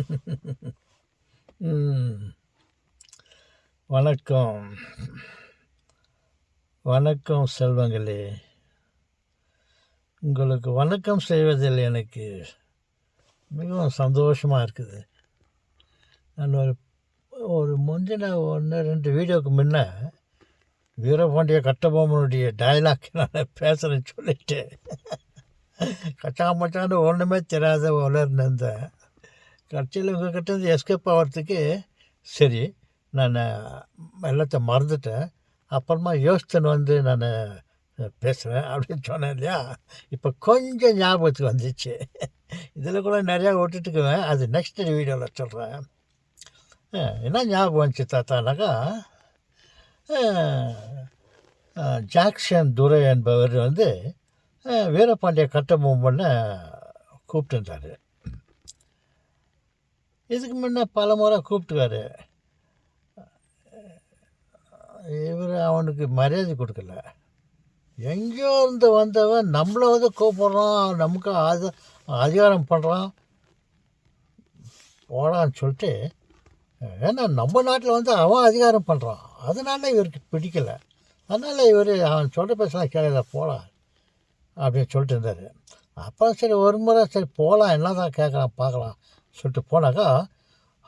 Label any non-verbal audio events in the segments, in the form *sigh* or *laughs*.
*laughs* வணக்கம். வணக்கம் செல்வங்களே. உங்களுக்கு வணக்கம் செய்வதில் எனக்கு மிகவும் சந்தோஷமாக இருக்குது. நான் ஒரு ஒரு முந்தின ஒன்று ரெண்டு வீடியோவுக்கு முன்ன வீரபாண்டிய கட்டபொம்மனுடைய டயலாக் நான் பேசுகிறேன்னு சொல்லிட்டு கச்சா மச்சான்னு ஒன்றுமே தெரியாத உலர்ந்து இருந்தேன் கடைசியில் இவங்கக்கிட்டேருந்து எஸ்கேப் ஆகிறதுக்கு சரி நான் எல்லாத்தையும் மறந்துட்டேன். அப்புறமா யோசித்தன் வந்து நான் பேசுகிறேன் அப்படின்னு சொன்னேன் இல்லையா? இப்போ கொஞ்சம் ஞாபகத்துக்கு வந்துச்சு. இதில் கூட நிறையா விட்டுட்டுக்குவேன். அது நெக்ஸ்ட் வீடியோவில் சொல்கிறேன் என்ன ஞாபகம் வந்துச்சு தாத்தானாக்கா? ஜாக்சன் துரை என்பவர் வந்து அஹ், வீரபாண்டிய கட்டபொம்மனை கூப்பிட்டுருந்தார். இதுக்கு முன்னே பல முறை கூப்பிட்டுக்காரு இவர் அவனுக்கு மரியாதை கொடுக்கல. எங்கேயோ இருந்து வந்தவன் நம்மளை வந்து கூப்பிட்றான் நமக்கு அது அதிகாரம் பண்ணுறான் போடான்னு சொல்லிட்டு ஏன்னா நம்ம நாட்டில் வந்து அவன் அதிகாரம் பண்ணுறான் அதனால இவருக்கு பிடிக்கல. அதனால் இவர் அவன் சொல்கிற பேசலாம் கேட்கல போகலாம் அப்படின்னு சொல்லிட்டு இருந்தார். அப்புறம் சரி ஒரு முறை சரி போகலாம் என்ன தான் கேட்கலாம் பார்க்கலாம். சொல்லிட்டு போனாக்கா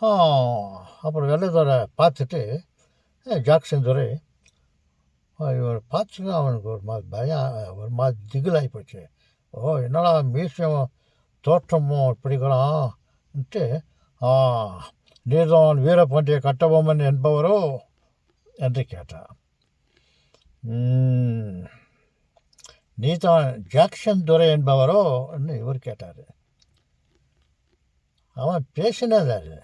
ஆ, அப்புறம் வெள்ளைத்துறை பார்த்துட்டு "ஏ, ஜாக்சன் துரை இவர் பார்த்துட்டு அவனுக்கு ஒரு மாதிரி பயம் ஒரு மாதிரி திகிலாகி போச்சு. ஓ என்னடா மியூசியம் தோற்றமும் இப்படிக்கலாம்ன்ட்டு ஆ நீர்தான் வீரபாண்டிய கட்டபொம்மன் என்பவரோ என்று கேட்டான். நீதான் ஜாக்சன் துரை என்பவரோ என்று இவர் கேட்டார். அவன் பேசினதாரு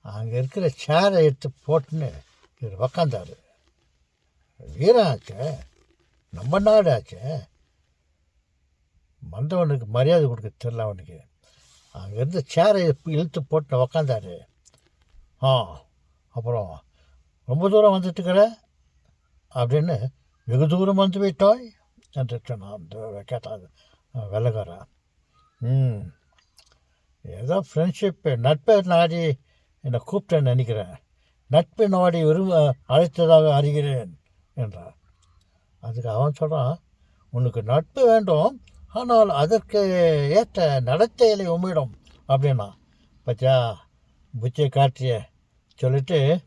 அங்கே இருக்கிற சேரை எடுத்து போட்டுன்னு இவர் உக்காந்தார். வீரம் ஆச்சே நம்ம நாடு ஆச்சே வந்தவனுக்கு மரியாதை கொடுக்க தெரில அவனுக்கு. அங்கேருந்து சேரை இழுத்து போட்டு உக்காந்தாரு. ஆ அப்புறம் ரொம்ப தூரம் வந்துட்டுக்கிற அப்படின்னு வெகு தூரம் வந்து விட்டாய் என்று சொன்னான். அந்த கேட்டான். வெள்ளக்காரன். ம். ஏதோ ஃப்ரெண்ட்ஷிப்பு நட்பை நாடி என்னை கூப்பிட்டேன்னு நினைக்கிறேன். நட்பை நாடி விரும்ப அழைத்ததாக அறிகிறேன் என்றார். அதுக்கு அவன் சொல்கிறான் உனக்கு நட்பு வேண்டும் ஆனால் அதற்கு ஏற்ற நடத்தைகளை உமிடும் அப்படின்னா. பச்சா புத்தியை காட்டிய சொல்லிட்டு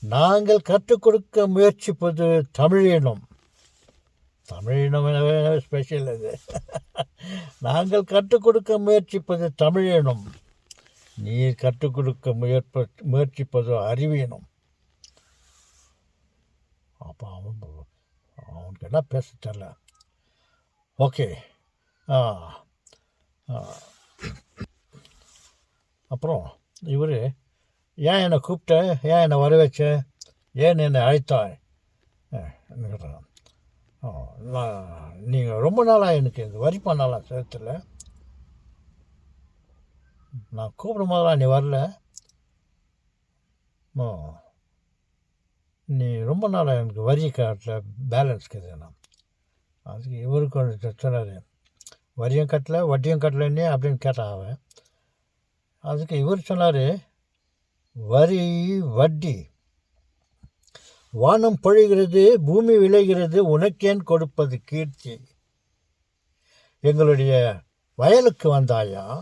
நாங்கள் கற்றுக் கொடுக்க முயற்சிப்பது தமிழ் தமிழினம் தமிழினம் ஸ்பெஷல் அது நாங்கள் கற்றுக் கொடுக்க முயற்சிப்பது தமிழினம் நீர் கற்றுக் கொடுக்க முயற்ப முயற்சிப்பது அறிவியனும் அப்போ அவன் அவனுக்கு என்ன பேச தெரில ஓகே. ஆ. ஆ. அப்புறம் இவர் ஏன் என்னை கூப்பிட்ட? ஏன் என்னை வர வச்ச ஏன் என்னை அழைத்தாய்? என்ன கேட்டான்? நான் நீங்கள் ரொம்ப நாளாக எனக்கு இந்த வரி பண்ணலாம் சேர்த்துல நான் கூப்பிடும் போதெல்லாம் நீ வரல. நீ ரொம்ப நாளாக எனக்கு வரி கட்டல பேலன்ஸ் கேட்குறேன் அதுக்கு இவருக்கு சொன்னார். வரியும் கட்டலை வட்டியும் கட்டலன்னே அப்படின்னு கேட்டான் அவன். அதுக்கு இவர் சொன்னார் வரி வட்டி. வானம் பொழிகிறது பூமி விளைகிறது உனக்கேன் கொடுப்பது கீர்த்தி. எங்களுடைய வயலுக்கு வந்தாயா?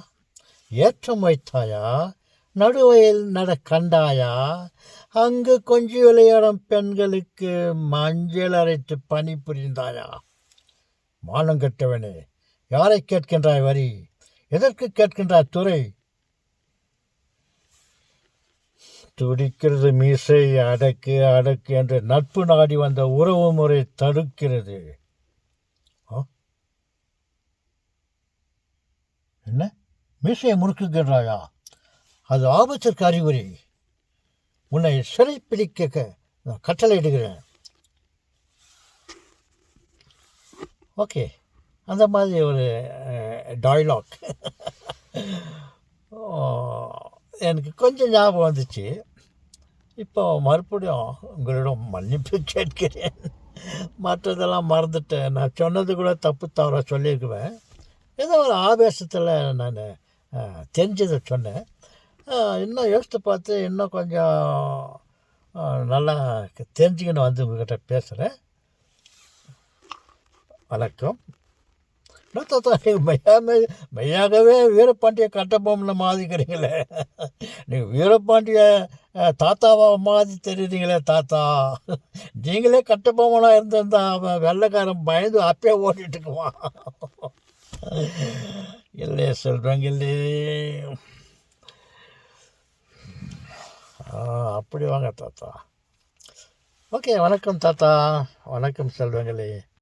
ஏற்றம் வைத்தாயா? நடுவயல் நட கண்டாயா? அங்கு கொஞ்சி விளையாடும் பெண்களுக்கு மஞ்சள் அரைத்து பணி புரிந்தாயா? மானம் கெட்டவனே யாரை கேட்கின்றாய் வரி? எதற்கு கேட்கின்றாய் துறை? துடிக்கிறது மீசை அடக்கு அடக்கு என்று நட்பு நாடி வந்த உறவு முறை தடுக்கிறது. ஆ? என்ன? மீசையை முறுக்குகின்றாயா? அது ஆபத்திற்கு அறிகுறி. உன்னை சிறை பிடிக்க நான் கட்டளை கட்டளையிடுகிறேன். ஓகே. அந்த மாதிரி ஒரு டைலாக் *laughs* எனக்கு கொஞ்சம் ஞாபகம் வந்துச்சு. இப்போ மறுபடியும் உங்களிடம் மன்னிப்பு கேட்கிறேன். மற்றதெல்லாம் மறந்துட்டேன். நான் சொன்னது கூட தப்பு தவறாக சொல்லியிருக்குவேன். ஏதோ ஒரு ஆவேசத்தில் நான் தெரிஞ்சதை சொன்னேன். இன்னும் யோசித்து பார்த்து இன்னும் கொஞ்சம் நல்லா தெரிஞ்சுக்கின்னு வந்து உங்ககிட்ட பேசுகிறேன் வணக்கம். என்ன தாத்தா நீங்கள் மையாமே மையாகவே வீரபாண்டிய கட்டபொம்மனை மாதிக்கிறீங்களே. நீங்கள் வீரபாண்டிய தாத்தாவா மாதிரி தெரியுறீங்களே தாத்தா. நீங்களே கட்டபொம்மனாக இருந்திருந்தா அவன் வெள்ளைக்காரன் பயந்து அப்பயே ஓட்டிட்டு இருக்குவான். இல்லையே சொல்கிறாங்க இல்லையே. அப்படி வாங்க தாத்தா. ஓகே வணக்கம் தாத்தா. வணக்கம் செல்வங்களே